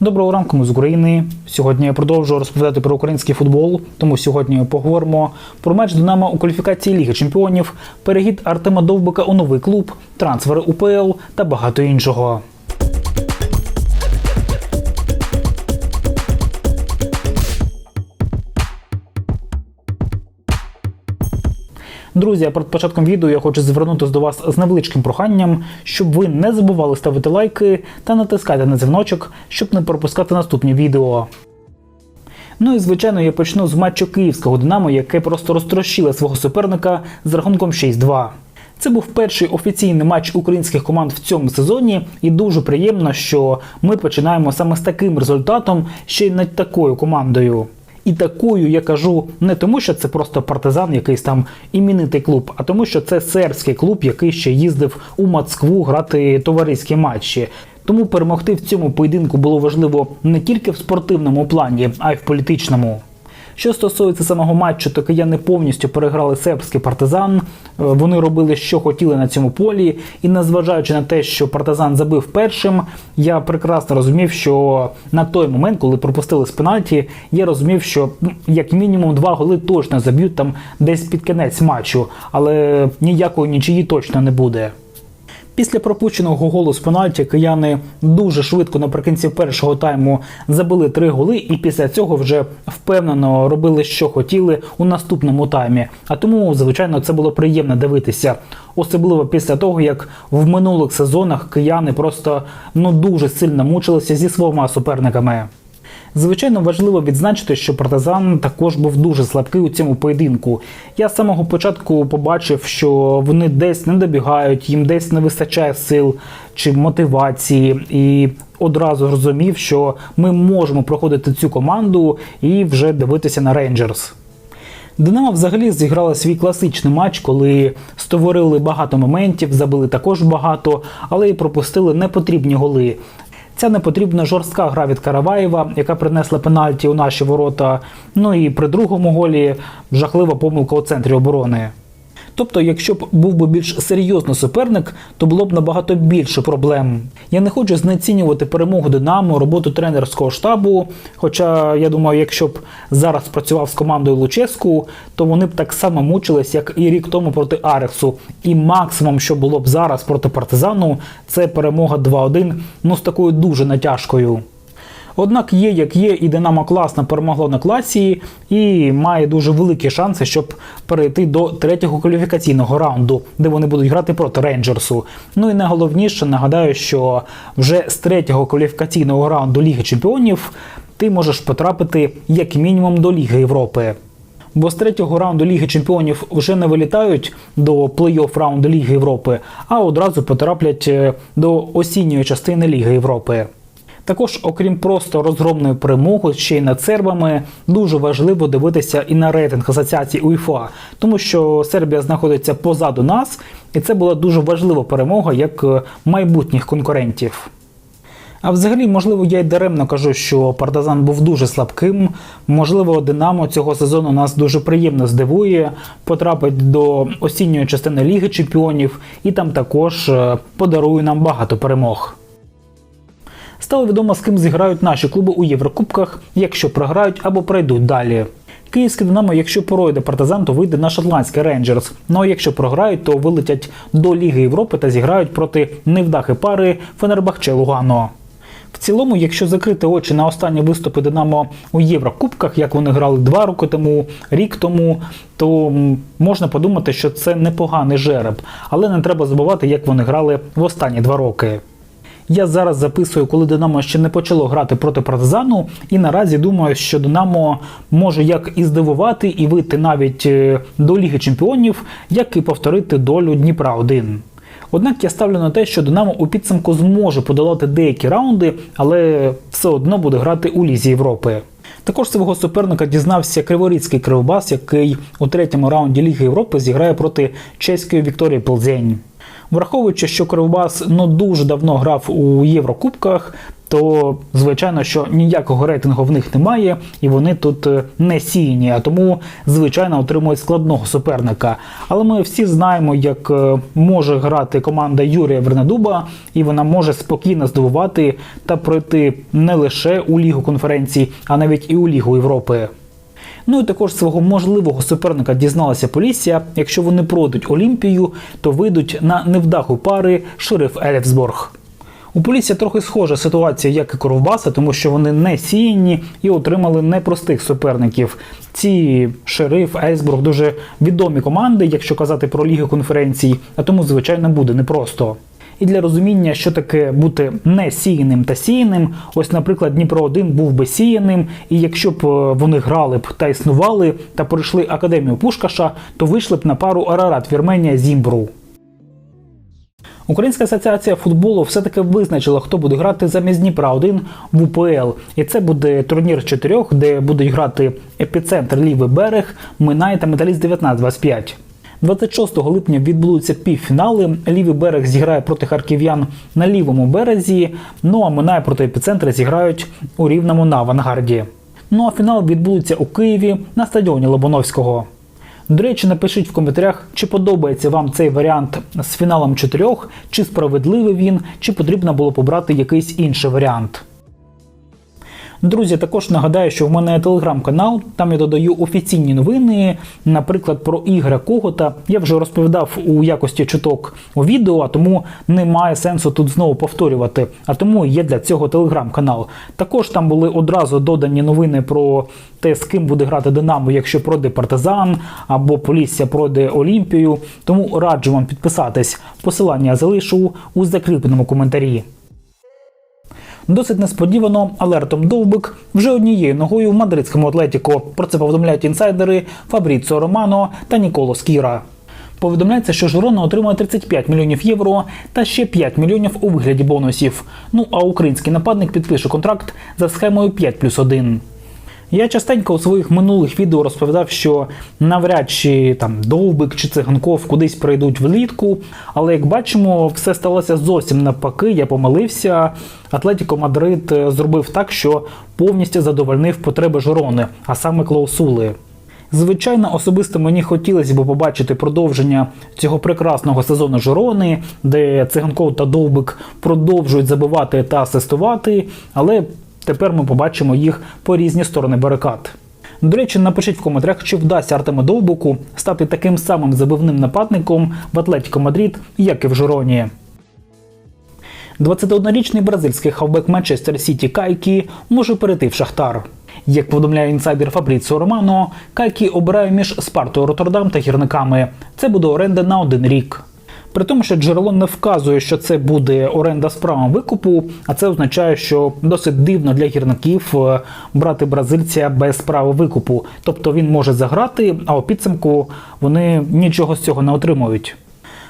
Доброго ранку, ми з України. Сьогодні я продовжую розповідати про український футбол. Тому сьогодні поговоримо про матч Динамо у кваліфікації Ліги Чемпіонів, перехід Артема Довбика у новий клуб, трансфери УПЛ та багато іншого. Друзі, перед початком відео я хочу звернутися до вас з невеличким проханням, щоб ви не забували ставити лайки та натискати на дзвіночок, щоб не пропускати наступні відео. Ну і звичайно, я почну з матчу київського Динамо, яке просто розтрощило свого суперника з рахунком 6-2. Це був перший офіційний матч українських команд в цьому сезоні, і дуже приємно, що ми починаємо саме з таким результатом, ще й над такою командою. І такою я кажу не тому, що це просто партизан, якийсь там іменитий клуб, а тому, що це сербський клуб, який ще їздив у Москву грати товариські матчі. Тому перемогти в цьому поєдинку було важливо не тільки в спортивному плані, а й в політичному. Що стосується самого матчу, то кияни повністю переграли сербський партизан. Е, Вони робили, що хотіли на цьому полі, і незважаючи на те, що партизан забив першим, я прекрасно розумів, що на той момент, коли пропустили з пенальті, я розумів, що ну, як мінімум два голи точно заб'ють там десь під кінець матчу, але ніякої нічиї точно не буде. Після пропущеного голу з пенальті кияни дуже швидко наприкінці першого тайму забили три голи, і після цього вже впевнено робили, що хотіли у наступному таймі. А тому, звичайно, це було приємно дивитися, особливо після того, як в минулих сезонах кияни просто ну дуже сильно мучилися зі своїми суперниками. Звичайно, важливо відзначити, що партизан також був дуже слабкий у цьому поєдинку. Я з самого початку побачив, що вони десь не добігають, їм десь не вистачає сил чи мотивації, і одразу розумів, що ми можемо проходити цю команду і вже дивитися на Рейнджерс. Динамо взагалі зіграла свій класичний матч, коли створили багато моментів, забили також багато, але і пропустили непотрібні голи. Ця непотрібна жорстка гра від Караваєва, яка принесла пенальті у наші ворота. Ну і при другому голі жахлива помилка у центрі оборони. Тобто, якщо б був би більш серйозний суперник, то було б набагато більше проблем. Я не хочу знецінювати перемогу Динамо, роботу тренерського штабу. Хоча я думаю, якщо б зараз працював з командою Луческу, то вони б так само мучились, як і рік тому проти Арексу. І максимум, що було б зараз проти партизану, це перемога 2-1, ну з такою дуже натяжкою. Однак є, як є, і Динамо класно перемогло на класі і має дуже великі шанси, щоб перейти до третього кваліфікаційного раунду, де вони будуть грати проти Рейнджерсу. Ну і найголовніше, нагадаю, що вже з третього кваліфікаційного раунду Ліги Чемпіонів ти можеш потрапити як мінімум до Ліги Європи. Бо з третього раунду Ліги Чемпіонів вже не вилітають до плей-офф раунду Ліги Європи, а одразу потраплять е, до осінньої частини Ліги Європи. Також, окрім просто розгромної перемоги ще й над сербами, дуже важливо дивитися і на рейтинг асоціації УЄФА, тому що Сербія знаходиться позаду нас, і це була дуже важлива перемога як е, майбутніх конкурентів. А взагалі, можливо, я й даремно кажу, що партизан був дуже слабким. Можливо, Динамо цього сезону нас дуже приємно здивує, потрапить до осінньої частини Ліги Чемпіонів і там також е, подарує нам багато перемог. Стало відомо, з ким зіграють наші клуби у Єврокубках, якщо програють або пройдуть далі. Київське Динамо, якщо пройде партизан, то вийде на шотландський Рейнджерс. Ну а якщо програють, то вилетять до Ліги Європи та зіграють проти невдахи пари Фенербахче Лугано. В цілому, якщо закрити очі на останні виступи Динамо у Єврокубках, як вони грали два роки тому, рік тому, то можна подумати, що це непоганий жереб, але не треба забувати, як вони грали в останні два роки. Я зараз записую, коли Динамо ще не почало грати проти партизану, і наразі думаю, що Динамо може як і здивувати, і вийти навіть е, до Ліги Чемпіонів, як і повторити долю Дніпра 1. Однак я ставлю на те, що Динамо у підсумку зможе подолати деякі раунди, але все одно буде грати у Лізі Європи. Також свого суперника дізнався Криворізький Кривбас, який у третьому раунді Ліги Європи зіграє проти чеської Вікторії Плзень. Враховуючи, що Кривбас ну дуже давно грав у Єврокубках, то звичайно, що ніякого рейтингу в них немає, і вони тут е, не сіяні, а тому звичайно отримують складного суперника. Але ми всі знаємо, як е, може грати команда Юрія Вернедуба, і вона може спокійно здивувати та пройти не лише у Лігу конференцій, а навіть і у Лігу Європи. Ну і також свого можливого суперника дізналася Полісся. Якщо вони пройдуть Олімпію, то вийдуть на невдаху пари Шериф Елефсборг. У Полісся трохи схожа ситуація, як і Коровбаса, тому що вони не сіяні і отримали непростих суперників. Ці шериф, Ельсбург дуже відомі команди, якщо казати про ліги конференцій, а тому, звичайно, буде непросто. І для розуміння, що таке бути не сіяним та сіяним, ось, наприклад, Дніпро 1 був би сіяним, і якщо б е, вони грали б та існували та пройшли академію Пушкаша, то вийшли б на пару Арарат Вірменія Зімбру. Українська асоціація футболу все-таки визначила, хто буде грати замість Дніпра 1 в УПЛ. І це буде турнір чотирьох, де будуть грати епіцентр Лівий берег, Минай та Металіст 19-25. 26 липня відбудуться півфінали. Лівий берег зіграє проти харків'ян на лівому березі. Ну а Минай проти епіцентра зіграють у рівному на авангарді. Ну а фінал відбудеться у Києві на стадіоні Лобановського. До речі, напишіть в коментарях, чи подобається вам цей варіант з фіналом чотирьох, чи справедливий він, чи потрібно було побрати якийсь інший варіант. Друзі, також нагадаю, що в мене є телеграм-канал, там я додаю офіційні новини, наприклад, про ігри Когота. Я вже розповідав у якості чуток у відео, а тому немає сенсу тут знову повторювати. А тому є для цього телеграм-канал. Також там були одразу додані новини про те, з ким буде грати Динамо, якщо пройде партизан або Полісся пройде Олімпію. Тому раджу вам підписатись. Посилання залишу у закріпленому коментарі. Досить несподівано, але Артем Довбик вже однією ногою в мадридському атлетіко. Про це повідомляють інсайдери Фабріцо Романо та Ніколо Скіра. Повідомляється, що Жирона отримує 35 мільйонів євро та ще 5 мільйонів у вигляді бонусів. Ну а український нападник підпише контракт за схемою 5 плюс 1. Я частенько у своїх минулих відео розповідав, що навряд чи там Довбик чи Циганков кудись прийдуть влітку. Але як бачимо, все сталося зовсім навпаки. Я помилився. Атлетіко Мадрид е, зробив так, що повністю задовольнив потреби Жирони, а саме клаусули. Звичайно, особисто мені хотілося б побачити продовження цього прекрасного сезону Жирони, де Циганков та Довбик продовжують забивати та асистувати, але Тепер ми побачимо їх по різні сторони барикад. До речі, напишіть в коментарях, чи вдасться Артему Довбуку стати таким самим забивним нападником в Атлетіко Мадрид, як і в Жироні. 21-річний бразильський хавбек Манчестер Сіті Кайкі може перейти в Шахтар. Як повідомляє інсайдер Фабріціо Романо, Кайкі обирає між Спартою Роттердам та гірниками. Це буде оренда на один рік. При тому, що джерело не вказує, що це буде оренда з правом викупу, а це означає, що досить дивно для гірників е, брати бразильця без права викупу. Тобто він може заграти, а у підсумку вони нічого з цього не отримують.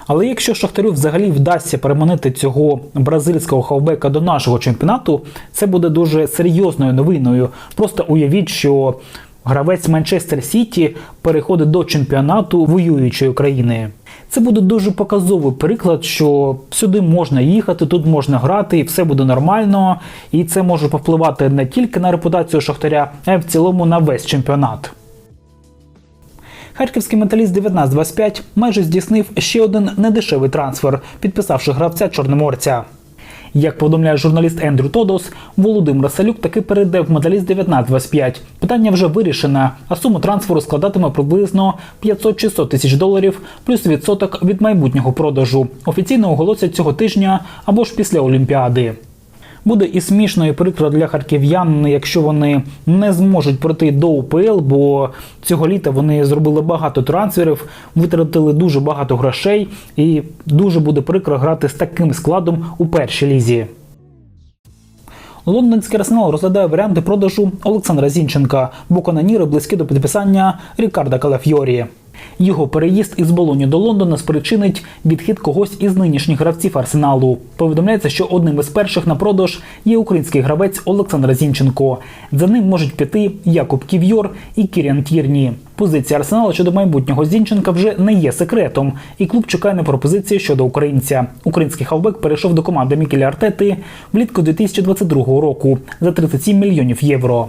Але якщо Шахтарю взагалі вдасться переманити цього бразильського хавбека до нашого чемпіонату, це буде дуже серйозною новиною. Просто уявіть, що гравець Манчестер Сіті переходить до чемпіонату воюючої країни. Це буде дуже показовий приклад, що сюди можна їхати, тут можна грати, і все буде нормально. І це може повпливати не тільки на репутацію Шахтаря, а й в цілому на весь чемпіонат. Харківський металіст 1925 майже здійснив ще один недешевий трансфер, підписавши гравця Чорноморця. Як повідомляє журналіст Ендрю Тодос, Володимир Салюк таки перейде в медаліст 19-25. Питання вже вирішене, а сума трансферу складатиме приблизно 500-600 тисяч доларів, плюс відсоток від майбутнього продажу. Офіційно оголосять цього тижня або ж після Олімпіади. Буде і смішно і прикро для харків'ян, якщо вони не зможуть пройти до УПЛ, бо цього літа вони зробили багато трансферів, витратили дуже багато грошей, і дуже буде прикро грати з таким складом у першій лізі. Лондонський арсенал розглядає варіанти продажу Олександра Зінченка, бо каноніри близькі до підписання Рікарда Калафьорі. Його переїзд із Болоні до Лондона спричинить відхід когось із нинішніх гравців арсеналу. Повідомляється, що одним із перших на продаж є український гравець Олександр Зінченко. За ним можуть піти Якуб Ків'йор і Кіріан Тірні. Позиція арсеналу щодо майбутнього Зінченка вже не є секретом, і клуб чекає на пропозиції щодо українця. Український хавбек перейшов до команди Мікеля Артети влітку 2022 року за 37 мільйонів євро.